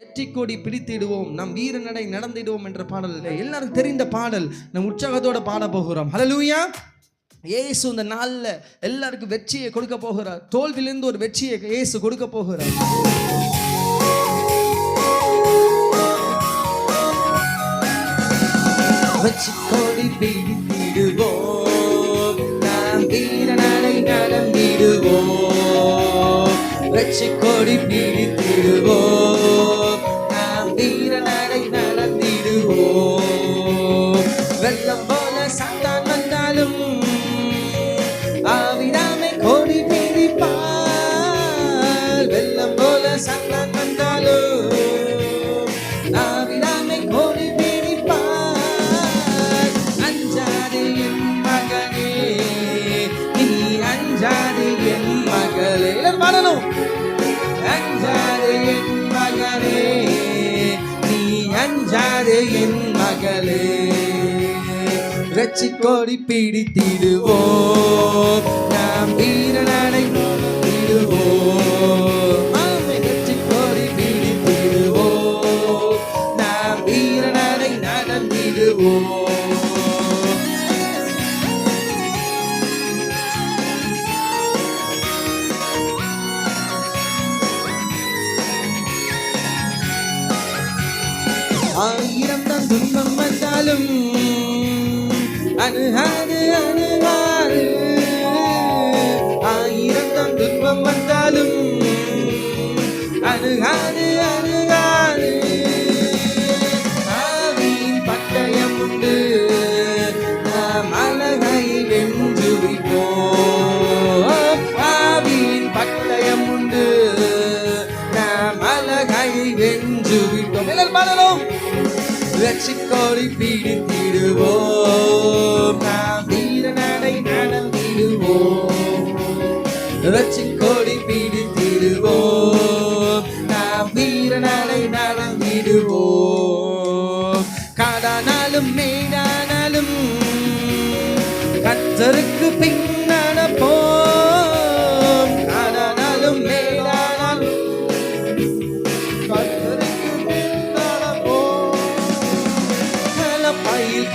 வெற்றி கொடி பிடித்திடுவோம் நம் வீர நடை நடந்திடுவோம் என்ற பாடல். எல்லாருக்கும் தெரிந்த பாடல். நம் உற்சாகத்தோட பாட போகிறோம். ஹலலூயா ஏசு இந்த நாளில் எல்லாருக்கும் வெற்றியை கொடுக்க போகிறார். தோல்வியிலிருந்து ஒரு வெற்றியை ஏசு கொடுக்க போகிறார். வெற்றி கொடி பிடித்திடுவோம். நாம் வீர நடை நடந்திடுவோம். வெற்றி கொடி பிடித்திடுவோம். வீர நடை அஞ்சாதே என் மகளே. ரச்சி கோடி பிடித்திடுவோம். நாம் வீரநடை விடுவோம் ஆமை ரச்சி கோடி பிடித்திடுவோம். நாம் வீரநடை நடந்திடுவோம் ஆயிரம் தான் துன்பம் வந்தாலும் அணுகாது அணுகாது ஆயிரம் தான் துன்பம் பிடித்திடுவோம். நாம் வீர நடந்திடுவோம். நடந்திடுவோம் ரட்சிக்கோடி பிடித்திடுவோம். நாம் வீர நடந்திடுவோம். காடானாலும் மேடானாலும் கத்தருக்கு பின்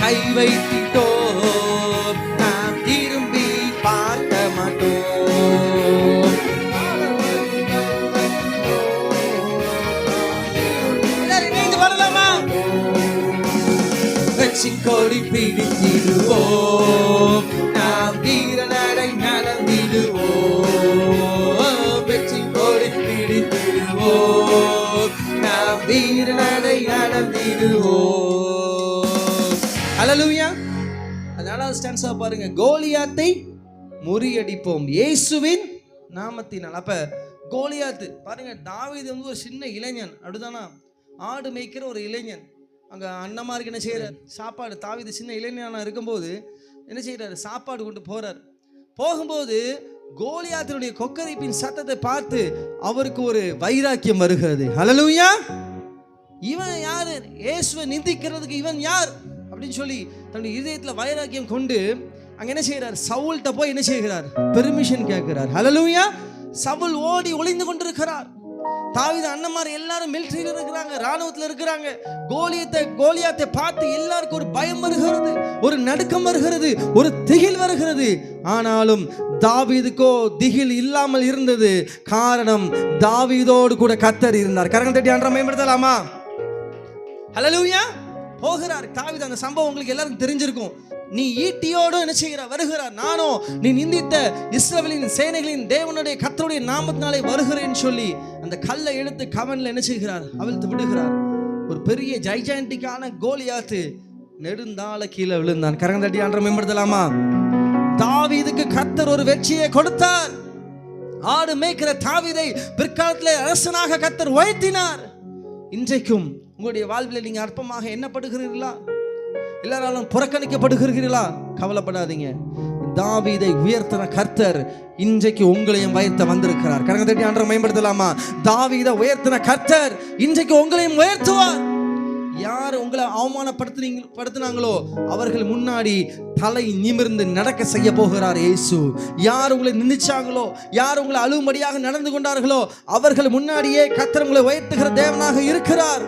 பையில் கை வைத்திட்டோம். நாம் திரும்பி பார்க்க மாட்டோம். எல்லாரும் இணைந்து வரலாமா வெற்றிக்கோடி பிடித்திடுவோம். நாம் வீர நடை நடந்திடுவோம் வெற்றிக்கோடி பிடித்திடுவோம். நாம் வீர நடை நடந்திடுவோம். ஹலலூயா அதனால ஸ்டான்ஸாக பாருங்க. கோலியாத்தை முறியடிப்போம். இயேசுவின் நாமத்தினால். அப்போ கோலியாத்து பாருங்க தாவீது வந்து ஒரு சின்ன இளைஞன். அப்படிதானா ஆடு மேய்க்கிற ஒரு இளைஞன். அங்கே அண்ணமாருக்கு என்ன செய்கிறார் சாப்பாடு தாவீது சின்ன இளைஞனாக இருக்கும்போது என்ன செய்கிறாரு சாப்பாடு கொண்டு போகிறார் போகும்போது கோலியாத்தினுடைய கொக்கரிப்பின் சத்தத்தை பார்த்து அவருக்கு ஒரு வைராக்கியம் வருகிறது. ஹலலூயா இவன் யாரு? இயேசுவை நிந்திக்கிறதுக்கு இவன் யார்? அப்படின்னு சொல்லி தன்னுடைய இதயத்தில் வைராக்கியம் கொண்டு அங்க என்ன செய்கிறார்? சவுல்கிட்ட போய் என்ன செய்கிறார்? பெர்மிஷன் கேட்கிறார். ஹலலூயா சவுல் ஓடி ஒளிந்து கொண்டிருக்கிறார். தாவித அண்ணமார் எல்லாரும் மிலிட்ரியில் இருக்கிறாங்க ராணுவத்தில் இருக்கிறாங்க. கோலியத்தை கோலியாத்தை பார்த்து எல்லாருக்கும் ஒரு பயம் வருகிறது ஒரு நடுக்கம் வருகிறது ஒரு திகில் வருகிறது. ஆனாலும் தாவீதுக்கோ திகில் இல்லாமல் இருந்தது. காரணம் தாவீதோடு கூட கத்தர் இருந்தார். கரகம் தட்டி அன்ற மேம்படுத்தலாமா? ஹalleluya போகிறார். தாவித அந்த சம்பவம் உங்களுக்கு எல்லாருக்கும் தெரிஞ்சிருக்கும். நீ ஈட்டியோடு என்ன செய்கிற வருகிறார் நானோ நீ நிந்தித்த இஸ்ரவேலின் சேனைகளின் தேவனுடைய கத்தருடைய நாமத்தினாலே வருகிறேன்னு சொல்லி அந்த கல்லை எடுத்து கவனில் என்ன செய்கிறார்? அவிழ்த்து விடுகிறார். ஒரு பெரிய ஜைஜாண்டிக்கான கோலியாத்து நெடுந்தால கீழே விழுந்தான். கரங்கந்தட்டி ஆன்ற மேம்படுத்தலாமா? தாவீதுக்கு கத்தர் ஒரு வெற்றியை கொடுத்தார். ஆடு மேய்க்கிற தாவிதை பிற்காலத்தில் அரசனாக கத்தர் உயர்த்தினார். இன்றைக்கும் உங்களுடைய வாழ்வில் நீங்கள் அற்பமாக எண்ணப்படுகிறீர்களா? எல்லாராலும் புறக்கணிக்கப்படுகிறீர்களா? கவலைப்படாதீங்க. தாவீதை உயர்த்தின கர்த்தர் இன்றைக்கு உங்களையும் உயர்த்த வந்திருக்கிறார். கரங்க தட்டி ஆண்டரை மேம்படுத்தலாமா? தாவீதை உயர்த்தின கர்த்தர் இன்றைக்கு உங்களையும் உயர்த்துவார். யார் உங்களை அவமானப்படுத்துனீங்க படுத்துனாங்களோ அவர்கள் முன்னாடி தலை நிமிர்ந்து நடக்க செய்ய போகிறார் இயேசு. யார் உங்களை நிந்திச்சாங்களோ யார் உங்களை அழுவும்படியாக நடந்து கொண்டார்களோ அவர்கள் முன்னாடியே கத்தர் உங்களை உயர்த்துகிற தேவனாக இருக்கிறார்.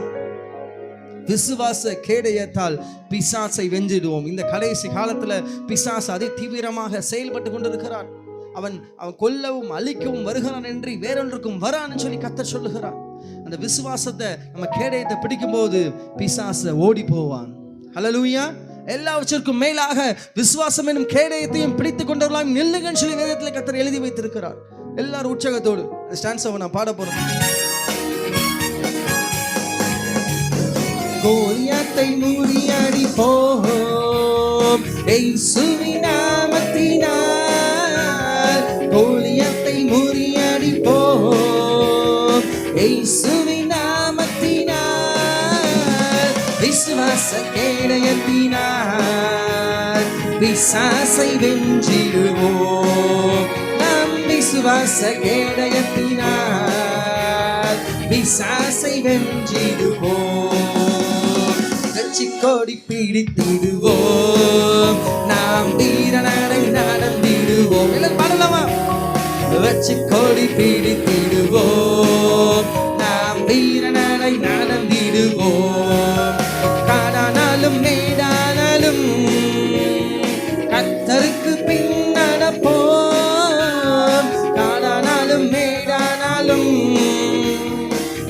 விசுவாச கேடயத்தால் பிசாசை வெஞ்சிடுவோம் இந்த கடைசி காலத்தில் பிசாசு அதி தீவிரமாக செயல்பட்டு கொண்டிருக்கிறான் அவன் அவன் கொல்லவும் அழிக்கவும் வருகிறான் என்று வேறொன்றுக்கும் வரான்னு சொல்லி கத்த சொல்லுகிறான் அந்த விசுவாசத்தை நம்ம கேடயத்தை பிடிக்கும்போது பிசாச ஓடி போவான் ஹலலூயா எல்லாவற்றிற்கும் மேலாக விசுவாசம் எனும் கேடயத்தையும் பிடித்து கொண்டவர்களாம் நில்லுங்கன்னு சொல்லி வேதத்தில் கத்தர் எழுதி வைத்திருக்கிறார். எல்லாரும் உற்சாகத்தோடு ஸ்டான்ஸ் நான் பாட போறோம் கோலியாத்தை முறியடி போம் இயேசுவின் நாமத்தினால் கோலியாத்தை முறியடி போம் நாமத்தினால் விசுவாச கேடயத்தினால் விசாசை வென்றிடுவோம். நம் விசுவாச கேடயத்தினால் பிசாசை வென்றிடுவோம். கோடி பிடித்திடுவோம். நாம் வீர நடை நடந்திடுவோம் பாடலாமா? வச்சு கோடி பிடித்திடுவோம். நாம் வீர நடை நடந்திடுவோம். காடானாலும் மேடானாலும் கத்தருக்கு பின் நடப்போம் காடானாலும் மேடானாலும்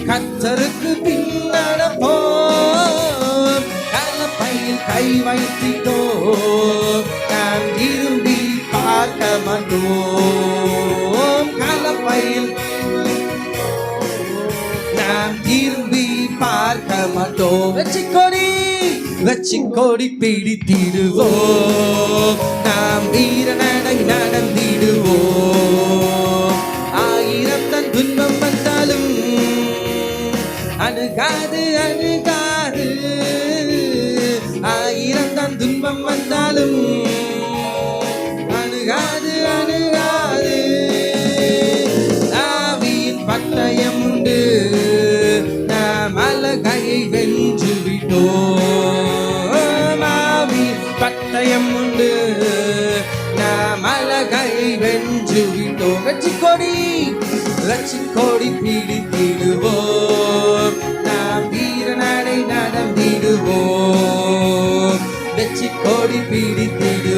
கத்தருக்கு பின் நடப்போம் கை வைத்திட்டோ நாம் திரும்பி பார்க்க மாட்டோம் கலப்பையில் நாம் திரும்பி பார்க்க மாட்டோம் வெற்றி கொடி பிடித்திடுவோம் நாம் வீர நடை நடந்திடுவோம் ஆயிரத்தன் துன்பம் வந்தாலும் அணுகாது அணுகா துன்பம் வந்தாலும் அணுகாது அணுகாது. ஆவியின் பட்டயம் உண்டு. நாம் அழகையை வென்று விட்டோம். ஆவியின் பட்டயம் உண்டு. நாம் அழகையை வென்று விட்டோம். வெற்றி கொடி வெற்றி கொடி பிடித்திடுவோம்.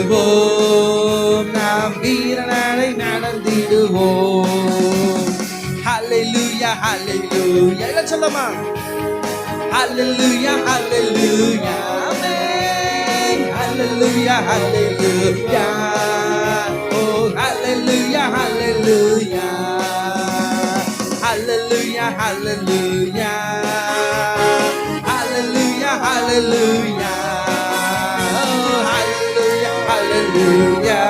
பிடித்திடுவோம் நாம் வீர நடை நடந்திடுவோம் ஹalleluya ஹalleluya எல்லாம் சொல்லமா ஹalleluya ஹalleluya ஆமென் ஹalleluya ஹalleluya ஓ ஹalleluya ஹalleluya ஹalleluya ஹalleluya ஹalleluya ஹalleluya ஹalleluya Hallelujah.